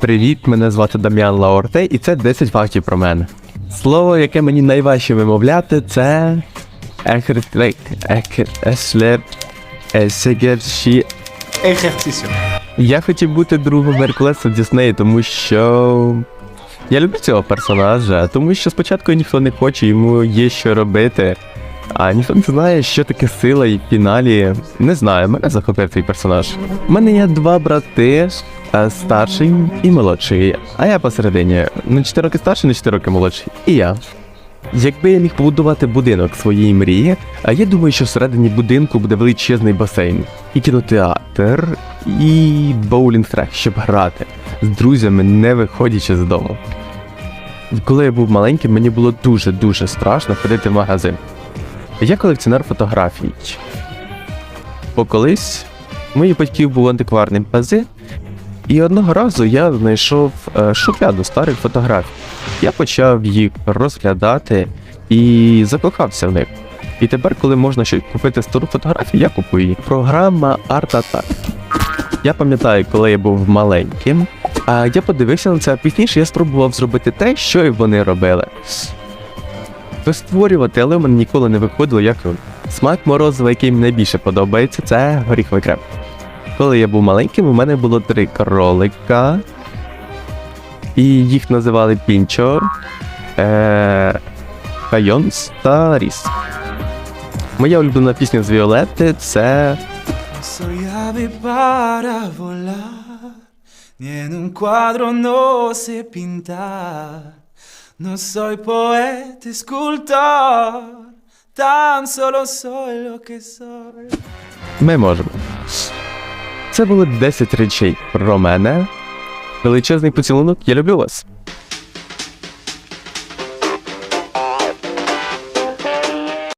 Привіт, мене звати Дам'ян Лаорте, і це 10 фактів про мене. Слово, яке мені найважче вимовляти, це Ехертлек, Еслеп, Есегерші. Ejercicio. Я хотів бути другом Геркулеса Діснеї, тому що. Я люблю цього персонажа, тому що спочатку ніхто не хоче, йому є що робити. А ніхто не знає, що таке сила, і в фіналі не знаю, мене захопив цей персонаж. У мене є два брати, старший і молодший, а я посередині. На 4 роки старший, на 4 роки молодший. І я. Якби я міг побудувати будинок своєї мрії, а я думаю, що всередині будинку буде величезний басейн, і кінотеатр, і боулінг-трек, щоб грати з друзями, не виходячи з дому. Коли я був маленьким, мені було дуже-дуже страшно ходити в магазин. Я колекціонер фотографій. Бо колись у моїх батьків був антикварний магазин, і одного разу я знайшов е, шухляду старих фотографій. Я почав їх розглядати і закохався в них. І тепер, коли можна щось купити стару фотографію, я купую її. Програма Art Attack. Я пам'ятаю, коли я був маленьким, а я подивився на це, а пізніше я спробував зробити те, що і вони робили. Створювати, але в мене ніколи не виходило, як. Смак морозива, який мені найбільше подобається, це горіховий крем. Коли я був маленьким, у мене було три кролика, і їх називали Пінчо, е, Хайонс та Ріс. Моя улюблена пісня з Віолетти це Soy para volar, ni en un cuadro no sé pintar. No soy poeta, escultor, tan solo soy lo que soy. Ми можемо. Це були 10 речей про мене. Величезний поцілунок, я люблю вас.